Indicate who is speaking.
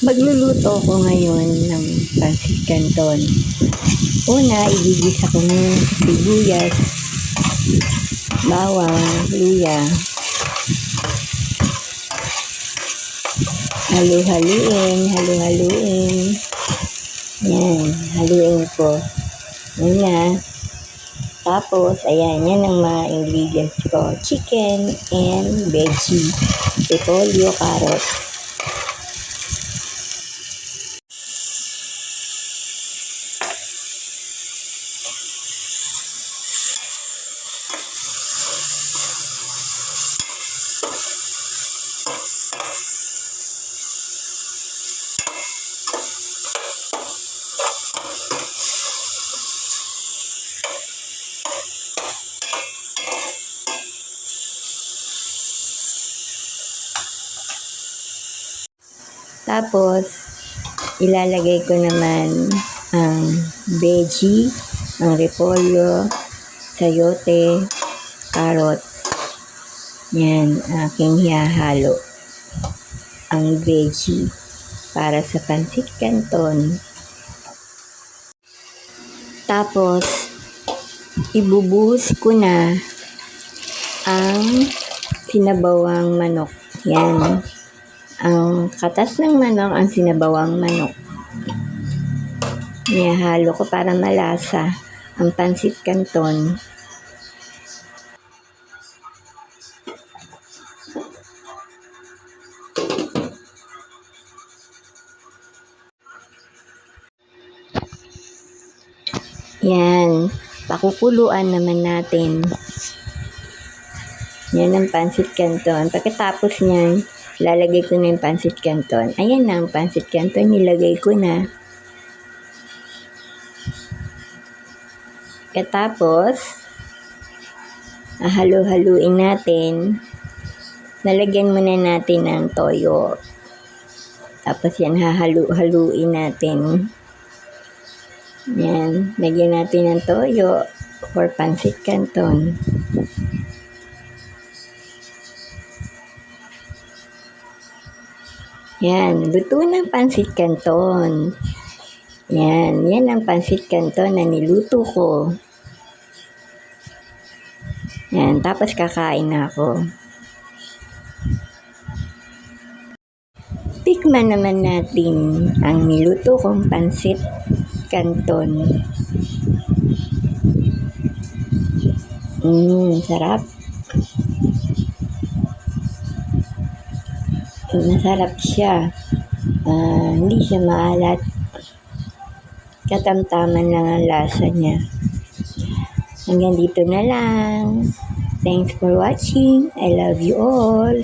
Speaker 1: Magluluto ako ngayon ng pancit canton. Una, igigisa ko ng sibuyas, bawang, luya. Halu-haluin, halu-haluin. Yan, haluin ko. Yan na. Tapos, ayan, yan ang mga ingredients ko. Chicken and veggie. Repolyo, carrots. Tapos, ilalagay ko naman ang veggie, ang repolyo, sayote, carrot. Yan, aking hihalo. Ang veggie para sa pancit canton. Tapos, ibubuhos ko na ang sinabawang manok. Yan. Ang katas ng manok, ang sinabawang manok. Nihalo ko para malasa ang pancit canton. Yan. Pakukuluan naman natin. Yan ang pancit canton. Pagkatapos niyan, lalagay ko na yung pancit canton. Ayan na ang pancit canton. Nilagay ko na. Katapos, halo-haluin natin. Nalagyan muna natin ng toyo. Tapos yan, hahalu-haluin natin. Yan, lagyan natin ng toyo for pancit canton. Yan, luto ng pancit canton. Yan, yan ang pancit canton na niluto ko. Yan, tapos kakain na ako. Tikman naman natin ang niluto kong pancit canton. Mmm, sarap. Masarap siya. Ah, hindi siya maalat. Katamtaman lang ang lasa niya. Hanggang dito na lang. Thanks for watching. I love you all.